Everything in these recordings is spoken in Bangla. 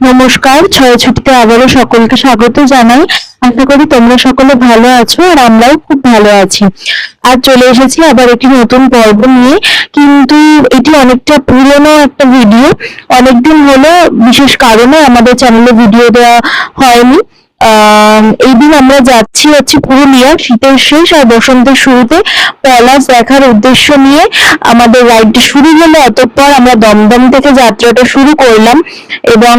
নমস্কার, ছয় ছুটিতে আবারও সকলকে স্বাগত জানাই। আশা করি তোমরা সকলে ভালো আছো আর আমরাও খুব ভালো আছি। আর চলে এসেছি আবার একটি নতুন পর্ব নিয়ে। কিন্তু এটি অনেকটা পুরনো একটা ভিডিও। অনেকদিন হলো, বিশেষ কারণে আমাদের চ্যানেলে ভিডিও দেওয়া হয়নি। এই দিন আমরা যাচ্ছি হচ্ছে পুরুলিয়া, শীতের শেষ আর বসন্তের শুরুতে পলাশ দেখার উদ্দেশ্য নিয়ে। আমাদের রাইডটি শুরু হলো, অতঃপর আমরা দমদম থেকে যাত্রাটা শুরু করলাম এবং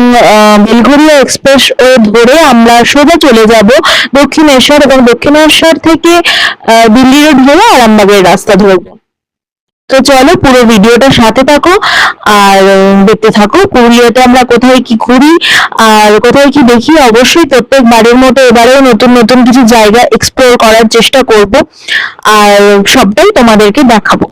বেলঘরিয়া এক্সপ্রেস ওয়ে ধরে আমরা সোজা চলে যাব দক্ষিণেশ্বর এবং দক্ষিণেশ্বর থেকে দিল্লি রোড ধরে আরামবাগের রাস্তা ধরবো। তো চলো পুরো ভিডিওটা সাথে থাকো আর দেখতে থাকো পুরুলিয়াতে আমরা কোথায় কি ঘুরি আর কোথায় কি দেখি। অবশ্যই প্রত্যেক প্রত্যেকবারের মতো এবারেও নতুন নতুন কিছু জায়গা এক্সপ্লোর করার চেষ্টা করব। আর সবটাই তোমাদেরকে দেখাবো।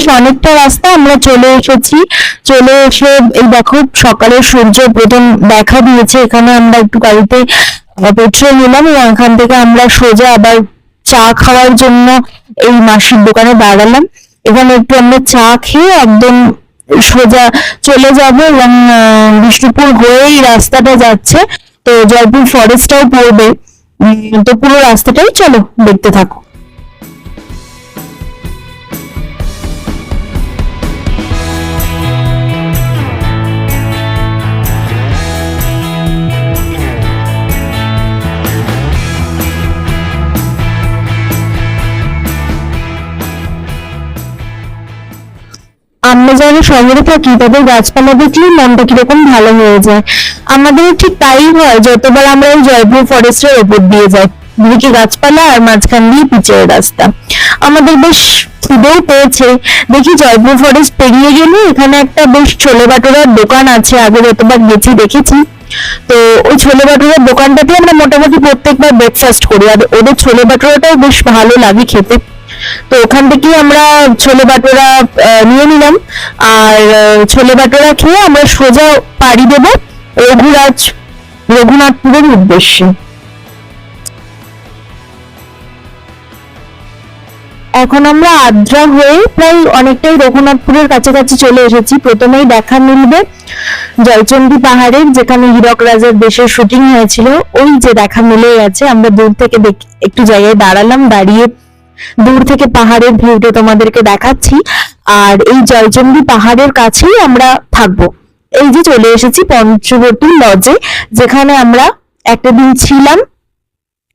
বেশ অনেকটা রাস্তা আমরা চলে এসেছি। চলে এসে এই দেখো সকালের সূর্য প্রথম দেখা দিয়েছে। এখানে আমরা একটু গাড়িতে পেট্রোল নিলাম এবং এখান থেকে আমরা সোজা আবার চা খাওয়ার জন্য এই মাসির দোকানে দাঁড়ালাম। এখানে একটু আমরা চা খেয়ে একদম সোজা চলে যাব এবং বিষ্ণুপুর হয়েই রাস্তাটা যাচ্ছে। তো জয়পুর ফরেস্টটাও পড়বে। তো পুরো রাস্তাটাই চলো দেখতে থাকো। আমরা যারা শহরে থাকি, তাদের গাছপালা দেখলে মনটা কীরকম ভালো হয়ে যায়। আমাদের ঠিক তাই হয়, যতবার আমরা ওই জয়পুর ফরেস্টের ওপর দিয়ে যাই, দুদিকে গাছপালা আর মাঝখান দিয়ে পিচের রাস্তা। আমাদের বেশ খিদেও পেয়েছে। দেখি জয়পুর ফরেস্ট পেরিয়ে গেলে এখানে একটা বেশ ছোলে বাটোরার দোকান আছে, আগে যতবার গেছি দেখেছি। তো ওই ছোলে বাটোরার দোকানটাতে আমরা মোটামুটি প্রত্যেকবার ব্রেকফাস্ট করি। আর ওদের ছোলে বাটোরাটাও বেশ ভালো লাগে খেতে। তো ওখান থেকে আমরা ছোলে বাটোরা নিয়ে নিলাম। আর ছোলে বাটোরা খেয়ে আমরা সোজা পাড়ি দেব রঘুরাজ, রঘুনাথপুরের উদ্দেশ্যে। এখন আমরা আদ্রা হয়ে প্রায় অনেকটাই রঘুনাথপুরের কাছাকাছি চলে এসেছি। প্রথমেই দেখা মিলবে জয়চন্ডী পাহাড়ের, যেখানে হীরক রাজার দেশের শুটিং হয়েছিল। ওই যে দেখা মিলে গেছে আমরা দূর থেকে একটু জায়গায় দাঁড়ালাম, দাঁড়িয়ে দূর থেকে পাহাড়ের ভিউটা তোমাদেরকে দেখাচ্ছি। আর এই জয়চন্ডী পাহাড়ের কাছেই আমরা থাকব। এই যে চলে এসেছি পঞ্চবটী লজে, যেখানে আমরা একটা দিন ছিলাম।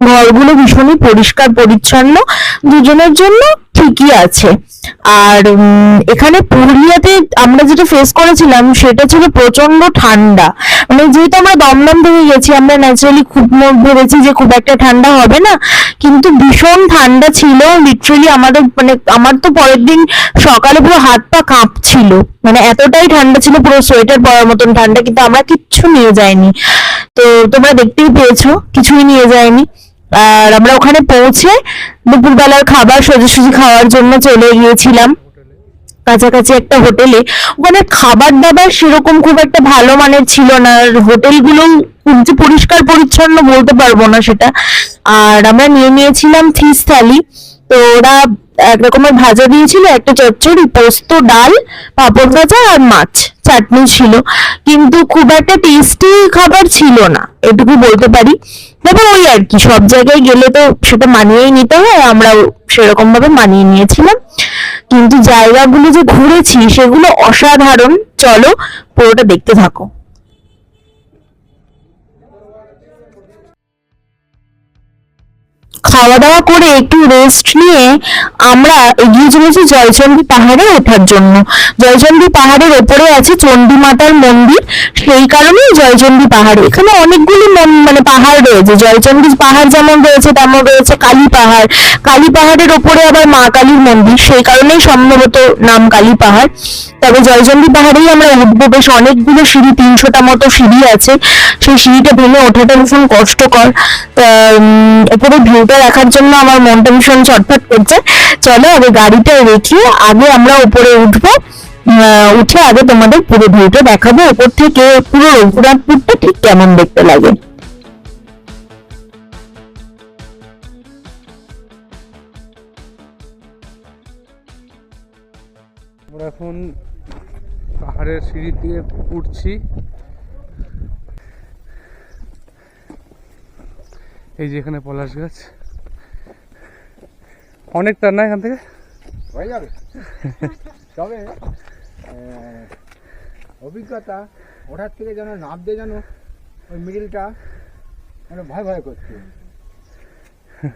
ঘরগুলো ভীষণই পরিষ্কার, পরিচ্ছন্ন। দুজনের জন্য ঠিকই আছে। আর এখানে পুরুলিয়াতে আমরা যেটা ফেস করেছিলাম সেটা ছিল প্রচণ্ড ঠান্ডা। মানে যেহেতু আমরা দমদম থেকে গেছি, আমরা ন্যাচারালি খুব ভেবেছি যে খুব একটা ঠান্ডা হবে না। কিন্তু ভীষণ ঠান্ডা ছিল লিটারালি আমাদের মানে আমার তো পরের দিন সকালে পুরো হাত পা কাঁপছিল। মানে এতটাই ঠান্ডা ছিল, পুরো সোয়েটার পরার মতন ঠান্ডা, কিন্তু আমরা কিচ্ছু নিয়ে যাইনি। তো তোমরা দেখতেই পেয়েছ, কিছুই নিয়ে যায়নি আর আমরা ওখানে পৌঁছে দুপুরবেলার খাবার সোজাসুজি খাওয়ার জন্য চলে গিয়েছিলাম। কাছাকাছি একটা হোটেলে। ওখানে খাবার দাবার সেরকম খুব একটা ভালো মানের ছিল না। আর হোটেলগুলো খুব যে পরিষ্কার পরিচ্ছন্ন বলতে পারব না সেটা। আর আমরা নিয়ে নিয়েছিলাম থিস থালি। তো ওরা এক রকমের ভাজা দিয়েছিল, একটা চচ্চড়ি, পোস্ত, ডাল, পাঁপড় ভাজা আর মাছ, চাটনি ছিল। কিন্তু খুব একটা টেস্টি খাবার ছিল না, এটুকু বলতে পারি। তবে ওই আর কি, সব জায়গায় গেলে তো সেটা মানিয়েই নিতে হয় আমরাও সেরকম ভাবে মানিয়ে নিয়েছিলাম। কিন্তু জায়গাগুলো যে ঘুরেছি, সেগুলো অসাধারণ। চলো পুরোটা দেখতে থাকো। খাওয়া দাওয়া করে একটু রেস্ট নিয়ে আমরা এগিয়ে চলেছি জয়চন্ডী পাহাড়ে ওঠার জন্য। জয়চন্ডী পাহাড়ের ওপরে আছে চণ্ডী মাতার মন্দির। সেই কারণেই জয়চন্ডী পাহাড়। এখানে অনেকগুলি মন- পাহাড় রয়েছে। জয়চন্ডী পাহাড় যেমন রয়েছে তেমন রয়েছে কালী পাহাড়। কালী পাহাড়ের ওপরে আবার মা কালীর মন্দির। সেই কারণেই সম্ভবত নাম কালী পাহাড়। তবে জয়চন্ডী পাহাড়েই আমরা উঠবো। বেশ অনেকগুলো সিঁড়ি তিনশোটা মতো সিঁড়ি আছে। সেই সিঁড়িটা ভেঙে ওঠাটা ভীষণ কষ্টকর। তা, উম, ভিউটা দেখার জন্য আমার মনটা ভীষণ ছটফট করছে। চলো, আগে গাড়িটা রেখে আগে আমরা উপরে উঠবো। উঠে আগে তোমাদের পুরো ভিউটা দেখাবো। উপর থেকে পুরো রঘুনাথপুরটা ঠিক কেমন দেখতে লাগে। আমরা এখন পাহাড়ের সিঁড়ি দিয়ে উঠছি। এই যে এখানে পলাশ গাছ। অনেকটা না এখান থেকে? হয়ে যাবে। তবে অভিজ্ঞতা ওঠার থেকে যেন নামতে যেন ওই মিডিলটা যেন ভয় ভয় করছে।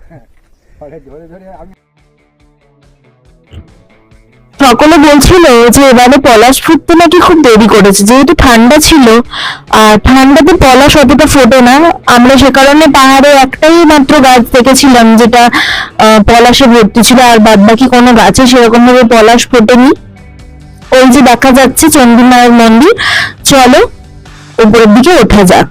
হ্যাঁ, ধরে ধরে আমি সকলে বলছিল যে এবারে পলাশ ফুটতে নাকি খুব দেরি করেছে, যেহেতু ঠান্ডা ছিল। আর ঠান্ডাতে পলাশ অতটা ফোটে না। আমরা সে কারণে পাহাড়ে একটাই মাত্র গাছ দেখেছিলাম, যেটা পলাশে ভর্তি ছিল, আর বাদ বাকি কোনো গাছে সেরকম ভাবে পলাশ ফোটেনি। ওই যে দেখা যাচ্ছে চণ্ডী মায়ের মন্দির। চলো, উপরের দিকে ওঠা যাক।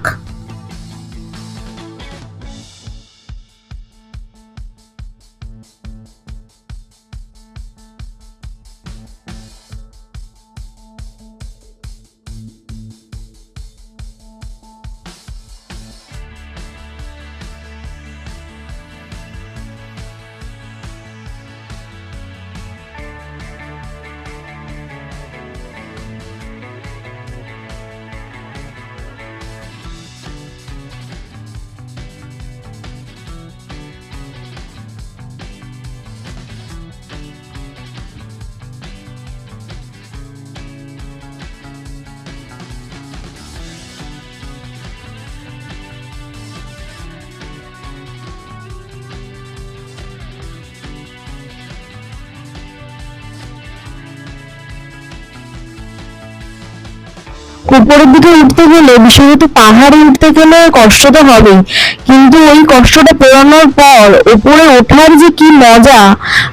উপরের দিকে উঠতে গেলে বিশেষত পাহাড়ে উঠতে গেলে কষ্ট তো হবেই। কিন্তু ওই কষ্টটা পেরোনোর পর উপরে ওঠার যে কি মজা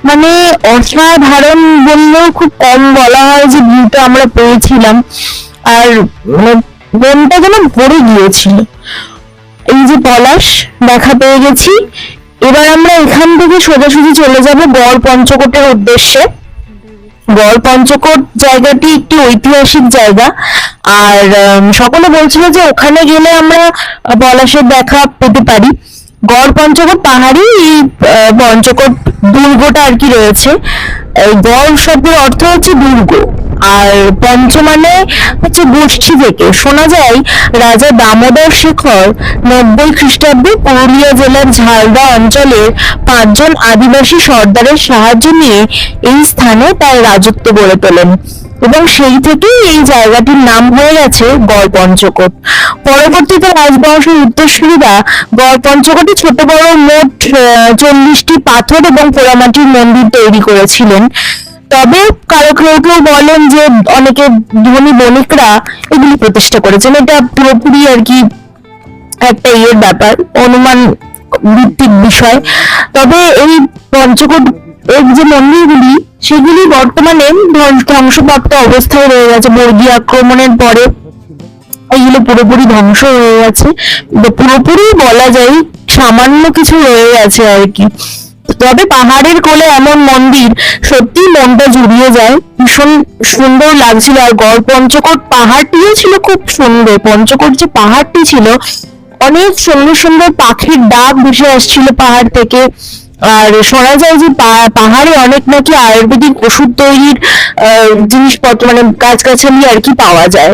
মানে অসাধারণ বললেও খুব কম বলা হয় যে ভিউটা আমরা পেয়েছিলাম। আর মানে মনটা যেন ভরে গিয়েছিল। এই যে পলাশ, দেখা পেয়ে গেছি। এবার আমরা এখান থেকে সোজাসুজি চলে যাব গড় পঞ্চকোটের উদ্দেশ্যে। গড় পঞ্চকোট জায়গাটি একটি ঐতিহাসিক জায়গা। আর সকলে বলছিল যে ওখানে গেলে আমরা পলাশের দেখা পেতে পারি। গড় পঞ্চকোট পাহাড়ি এই পঞ্চকোট দুর্গটা আর কি রয়েছে। এই গড় শব্দের অর্থ হচ্ছে দুর্গ। আর পঞ্চ মানে হচ্ছে গোষ্ঠী থেকে শোনা যায় রাজা দামোদর শেখর নব্বই খ্রিস্টাব্দে পুরুলিয়া জেলার ঝালদা অঞ্চলের পাঁচজন আদিবাসী সর্দারের সাহায্য নিয়ে এই স্থানে তার রাজত্ব গড়ে তোলেন। এবং সেই থেকেই এই জায়গাটির নাম হয়ে গেছে গড় পঞ্চকোট পরবর্তীতে রাজবংশের উত্তরসূরিরা গড় পঞ্চকোটে ছোট বড় মোট চল্লিশটি পাথর এবং পোড়ামাটির মন্দির তৈরি করেছিলেন। তবে কারও কেউ কেউ বলেন যে অনেকে ধনী বণিকরা এগুলি প্রতিষ্ঠা করেছেন। এটা পুরোপুরি আর কি একটা ইয়ের ব্যাপার, অনুমান ভিত্তিক বিষয়। তবে এই পঞ্চকোট এর যে মন্দিরগুলি, সেগুলি বর্তমানে ধ্বংস- ধ্বংসপ্রাপ্ত অবস্থায় রয়ে গেছে। বর্গী আক্রমণের পরে এগুলো পুরোপুরি ধ্বংস হয়ে গেছে। পুরোপুরি বলা যায় সামান্য কিছু রয়ে গেছে আর কি। তবে পাহাড়ের কোলে এমন মন্দির সত্যি মনটা জুড়িয়ে যায়। ভীষণ সুন্দর লাগছিল আর গড় পঞ্চকোট পাহাড়টিও ছিল খুব সুন্দর। পঞ্চকোট যে পাহাড়টি ছিল, অনেক সুন্দর সুন্দর পাখির ডাক ভেসে আসছিল পাহাড় থেকে। আর শোনা যায় যে পাহাড়ে অনেক নাকি আয়ুর্বেদিক ওষুধ তৈরির জিনিসপত্র মানে গাছগাছালি আর কি পাওয়া যায়।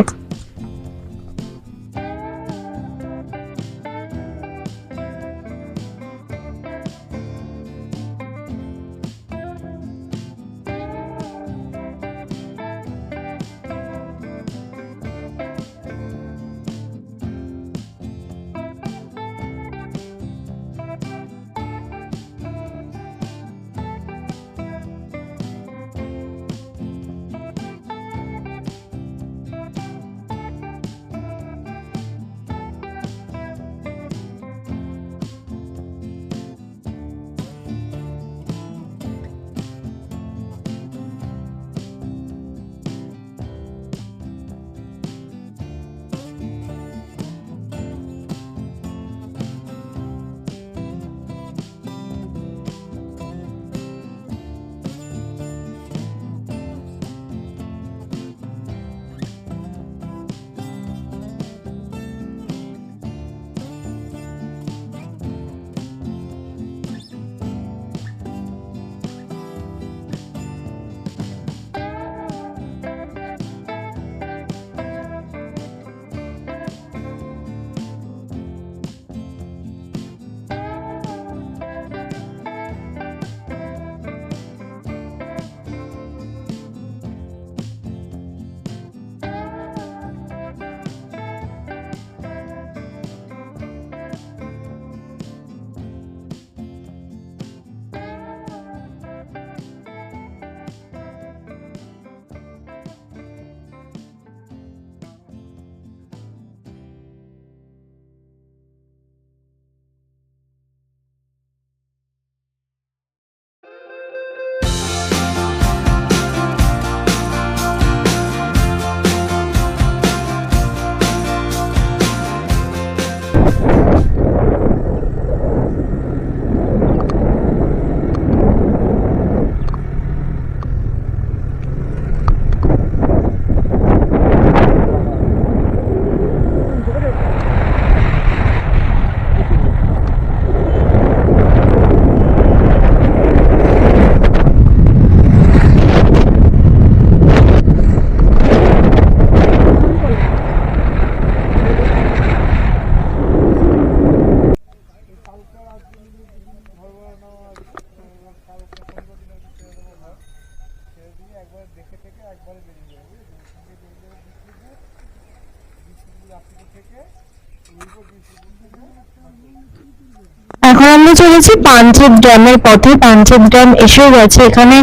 আমরা পাঞ্চেত ড্যামের পথে, পাঞ্চেত ড্যাম এসেও গেছে। এখানে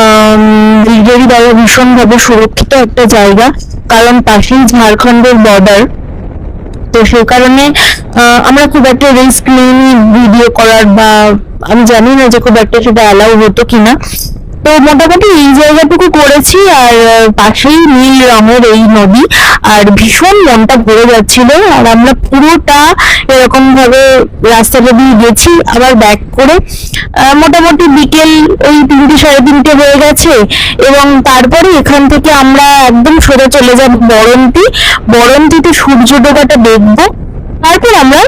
আহ দ্বারা ভীষণভাবে সুরক্ষিত একটা জায়গা কারণ পাশেই ঝাড়খণ্ডের বর্ডার তো সেই কারণে আমরা খুব একটা রিস্ক নিইনি ভিডিও করার বা আমি জানি না যে খুব একটা সেটা অ্যালাউ হতো কিনা। তো মোটামুটি এই জায়গাটুকু করেছি আর পাশেই নীল রঙের এই নদী। আর ভীষণ মনটা ভরে যাচ্ছিল আর আমরা পুরোটা এরকম ভাবে রাস্তাটা দিয়ে গেছি, আবার ব্যাক করে মোটামুটি বিকেল ওই তিনটে সাড়ে তিনটে হয়ে গেছে। এবং তারপরে এখান থেকে আমরা একদম সরে চলে যাব বরন্তি। বরন্তিতে সূর্য ডোবাটা দেখব। তারপর আমরা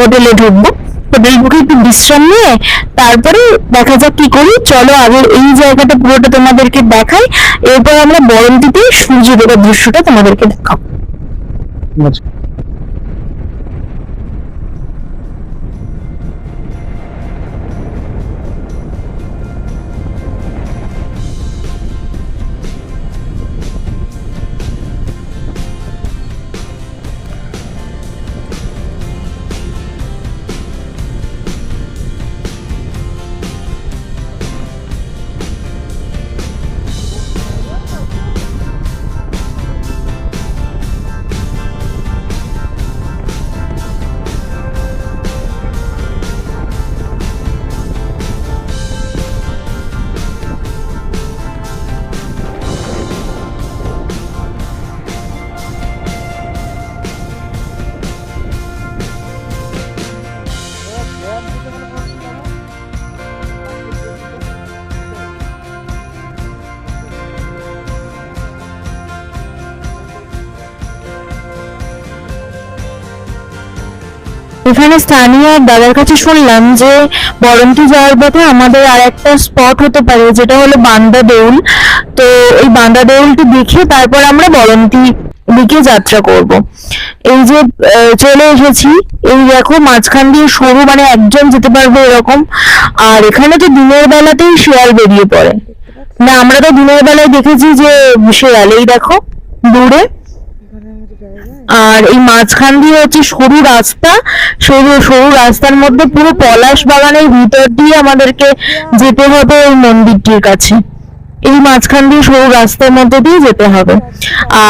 হোটেলে ঢুকবো। হোটেল বুকে একটু বিশ্রাম নিয়ে তারপরে দেখা যাক কি করি। চলো আগে এই জায়গাটা পুরোটা তোমাদেরকে দেখাই। এরপর আমরা বরন্তিতে সূর্য ডোবার দৃশ্যটা তোমাদেরকে দেখাবো। এখানে স্থানীয় দাদার কাছে শুনলাম যে বরন্তি যাওয়ার পথে আমাদের আর একটা স্পট হতে পারে, যেটা হলো বান্দা দেউল। তো এই বান্দা দেউলটি দেখে তারপর আমরা বরন্তি দিকে যাত্রা করব। এই যে চলে এসেছি, এই দেখো মাঝখান দিয়ে সরু মানে একজন যেতে পারবে এরকম। আর এখানে তো দিনের বেলাতেই শেয়াল বেরিয়ে পড়ে। না, আমরা তো দিনের বেলায় দেখেছি যে শিয়াল এই দেখো, দূরে। আর এই মাঝখান দিয়ে হচ্ছে সরু রাস্তা সরু সরু রাস্তার মধ্যে পুরো পলাশ বাগানের ভিতর দিয়ে আমাদেরকে যেতে হবে ওই মন্দিরটির কাছে। এই মাঝখান দিয়ে সরু রাস্তার মধ্যে দিয়ে যেতে হবে।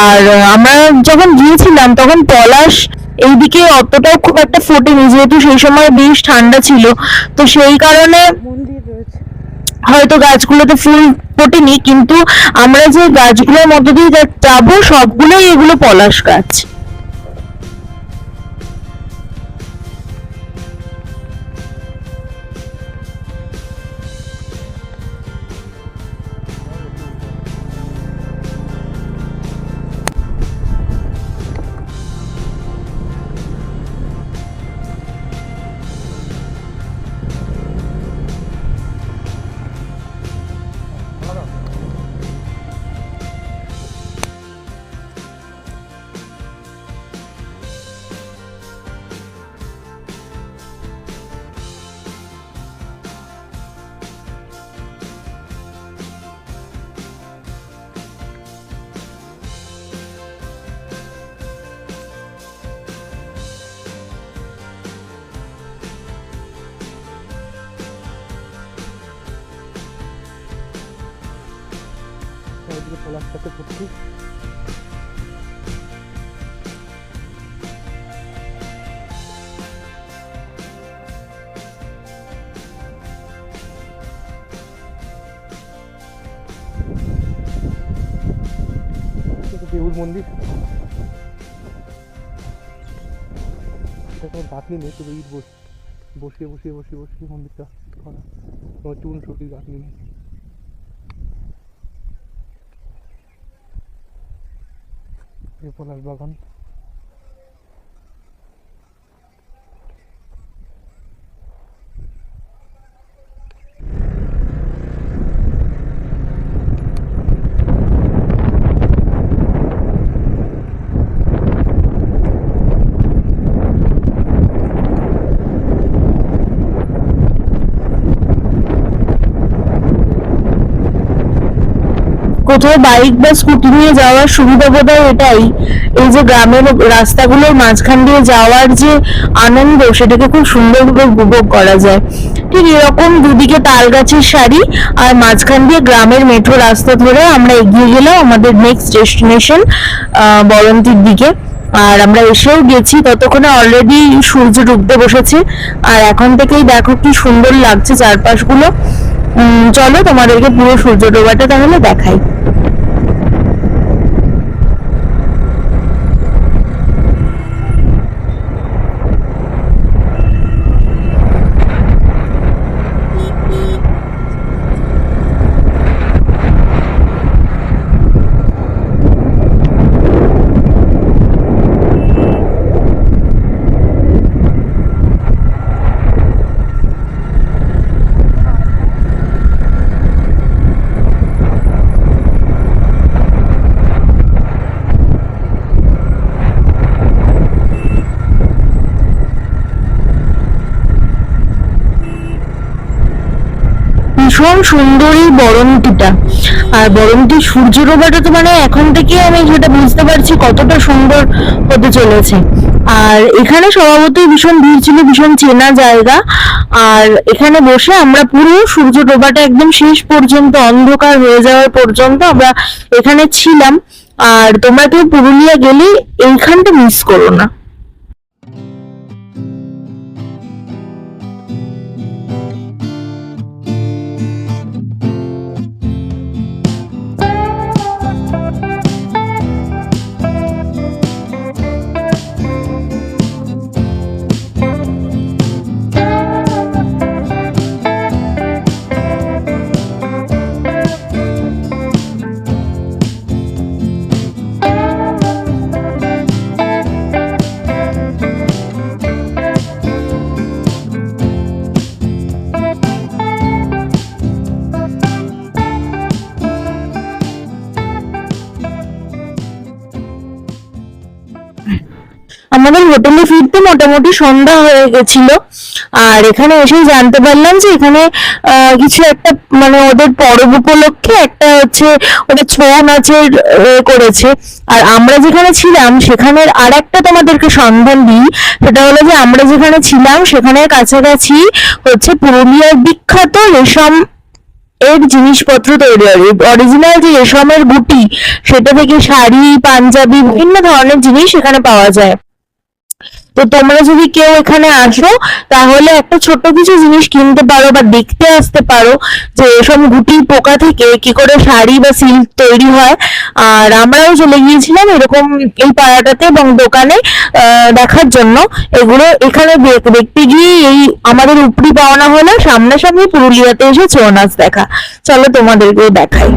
আর আমরা যখন গিয়েছিলাম তখন পলাশ এইদিকে অতটাও খুব একটা ফোটেনি যেহেতু সেই সময় বেশ ঠান্ডা ছিল। তো সেই কারণে হয়তো গাছগুলোতে ফুল ফোটেনি কিন্তু আমরা যে গাছগুলোর মধ্যে দিয়ে যাব সবগুলোই এগুলো পলাশ গাছ। ভর্তি এটা দেউল মন্দির? এটা কোনো গাঁথনি নেই ইট বস, বসিয়ে বসিয়ে বসিয়ে বসিয়ে মন্দিরটা করা। চুন সুটির গাঁথনি নেই। এই পলাশ বাগান কোথাও বাইক বা স্কুটি নিয়ে যাওয়ার সুবিধা বোধ এটাই। এই যে গ্রামের রাস্তাগুলোর মাঝখান দিয়ে যাওয়ার যে আনন্দ, সেটাকে খুব সুন্দরভাবে উপভোগ করা যায়। ঠিক এরকম দুদিকে তাল গাছের সারি আর মাঝখান দিয়ে গ্রামের মেঠো রাস্তা ধরে আমরা এগিয়ে গেলাম আমাদের নেক্সট ডেস্টিনেশন বরন্তির দিকে। আর আমরা এসেও গেছি, ততক্ষণে অলরেডি সূর্য ডুবতে বসেছে। আর এখন থেকেই দেখো কি সুন্দর লাগছে চারপাশগুলো। চলো তোমাদেরকে পুরো সূর্য ডোবাটা তাহলে দেখাই। ভীষণ সুন্দর এই বরন্তিটা। আর বরন্তির সূর্য ডোবাটা তো মানে এখন থেকে আমি যেটা বুঝতে পারছি কতটা সুন্দর হতে চলেছে। আর এখানে স্বভাবতই ভীষণ ভিড় ছিল, ভীষণ চেনা জায়গা। আর এখানে বসে আমরা পুরো সূর্য ডোবাটা একদম শেষ পর্যন্ত, অন্ধকার হয়ে যাওয়ার পর্যন্ত আমরা এখানে ছিলাম। আর তোমরা কেউ পুরুলিয়া গেলে এইখানটা মিস করো না। মোটামুটি সন্ধ্যা হয়ে গেছিল। আর এখানে এসেই জানতে পারলাম যে এখানে কিছু একটা মানে ওদের পরব উপলক্ষে একটা হচ্ছে ওটা ছৌ নাচের করেছে। আর আমরা যেখানে ছিলাম, সেখানের আর একটা তোমাদেরকে সন্ধান দিই, সেটা হলো যে আমরা যেখানে ছিলাম, সেখানের কাছাকাছি হচ্ছে পুরুলিয়ার বিখ্যাত রেশম এর জিনিসপত্র তৈরি হয়। অরিজিনাল যে রেশমের গুটি, সেটা থেকে শাড়ি, পাঞ্জাবি, বিভিন্ন ধরনের জিনিস এখানে পাওয়া যায়। তো তোমরা যদি কেউ এখানে আসো, তাহলে একটা ছোট কিছু জিনিস কিনতে পারো বা দেখতে আসতে পারো যে এসব গুটির পোকা থেকে কি করে শাড়ি বা সিল্ক তৈরি হয়। আর আমরাও চলে গিয়েছিলাম এরকম এই পাড়াটাতে এবং দোকানে দেখার জন্য। এগুলো এখানে দেখতে গিয়ে এই আমাদের উপরি পাওনা হলো, সামনাসামনি পুরুলিয়াতে এসে ছৌ নাচ দেখা। চলো তোমাদেরকেও দেখাই।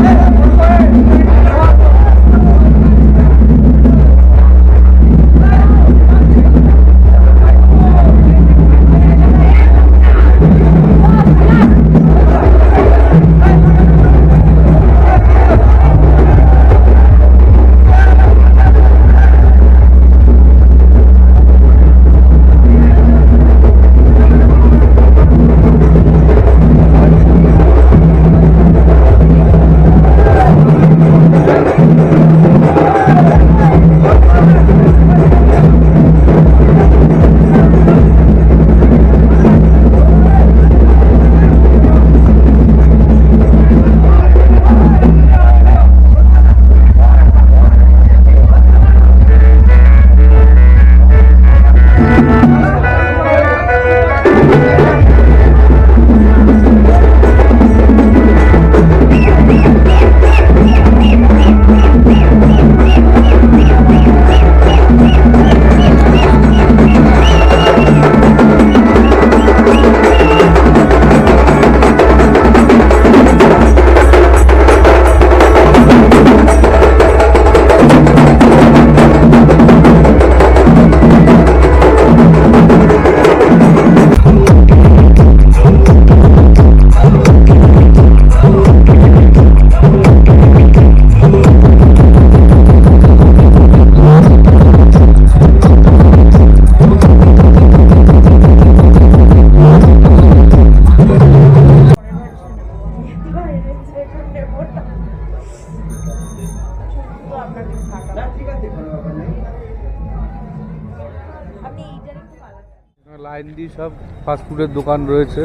লাইন দিয়ে সব ফাস্টফুডের দোকান রয়েছে।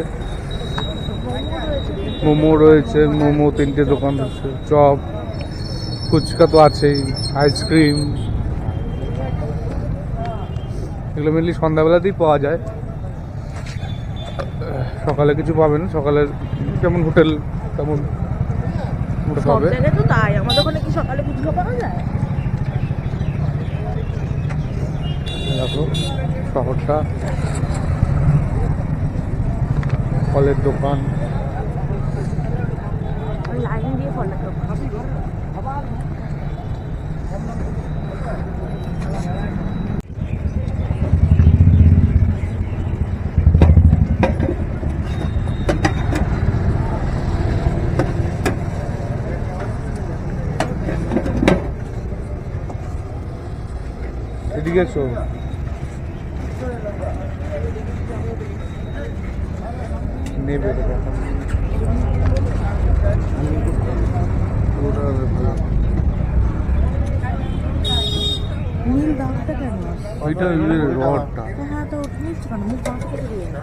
মোমো রয়েছে মোমো তিনটে দোকান রয়েছে চপ ফুচকা তো আছেই আইসক্রিম। এগুলো মেনলি সন্ধ্যাবেলাতেই পাওয়া যায়। সকালে কিছু পাবেন সকালে যেমন হোটেল তেমন পাবে? তো তাই আমাদের ওখানে কি সকালে ফুচকা পাওয়া যায়? দেখো শহরটা। ফলের দোকান ওই লাইন দিয়ে ফলটা খাব এদিকে এসো নেবে। নীল দাগটা কেন ওইটা রডটা হ্যাঁ তো নিচ্ছি কেন মুখ বাঁকা করে দিয়ে খাও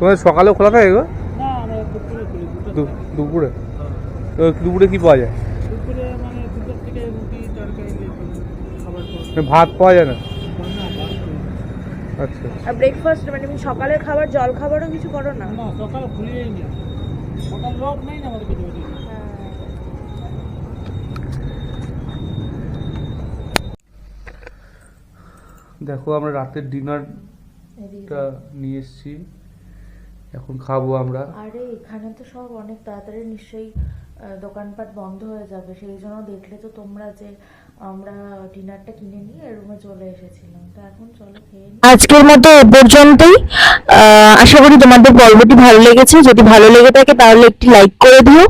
তোমাদের সকালে খোলা থাকে গো? দুপুরে দুপুরে? কি পাওয়া যায়? মানে ভাত পাওয়া যায় না? আচ্ছা। আর ব্রেকফাস্ট মানে তুমি সকালের খাবার জল খাবারও কিছু করো না? না সকাল খুলিয়েই না সকাল লোক নেই না আমাদের পেটে পেটে। দেখো আমরা রাতের ডিনারটা নিয়ে এসেছি। এখন খাব আমরা। আরে এখানে তো সব অনেক তাড়াতাড়ি নিশ্চয়ই দোকানপাট বন্ধ হয়ে যাবে। সেই জন্য দেখলে তো তোমরা যে আমরা ডিনারটা কিনে নিয়ে রুমে চলে এসেছিলাম। তো এখন চলো খেয়ে আজকের মতো এ পর্যন্তই। আশা করি তোমাদের পর্বটি ভালো লেগেছে। যদি ভালো লেগে থাকে তাহলে একটি লাইক করে দিও।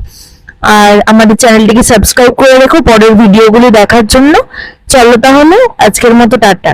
আর আমাদের চ্যানেলটিকে সাবস্ক্রাইব করে রেখো পরের ভিডিওগুলি দেখার জন্য। চলো তাহলে আজকের মতো টাটা।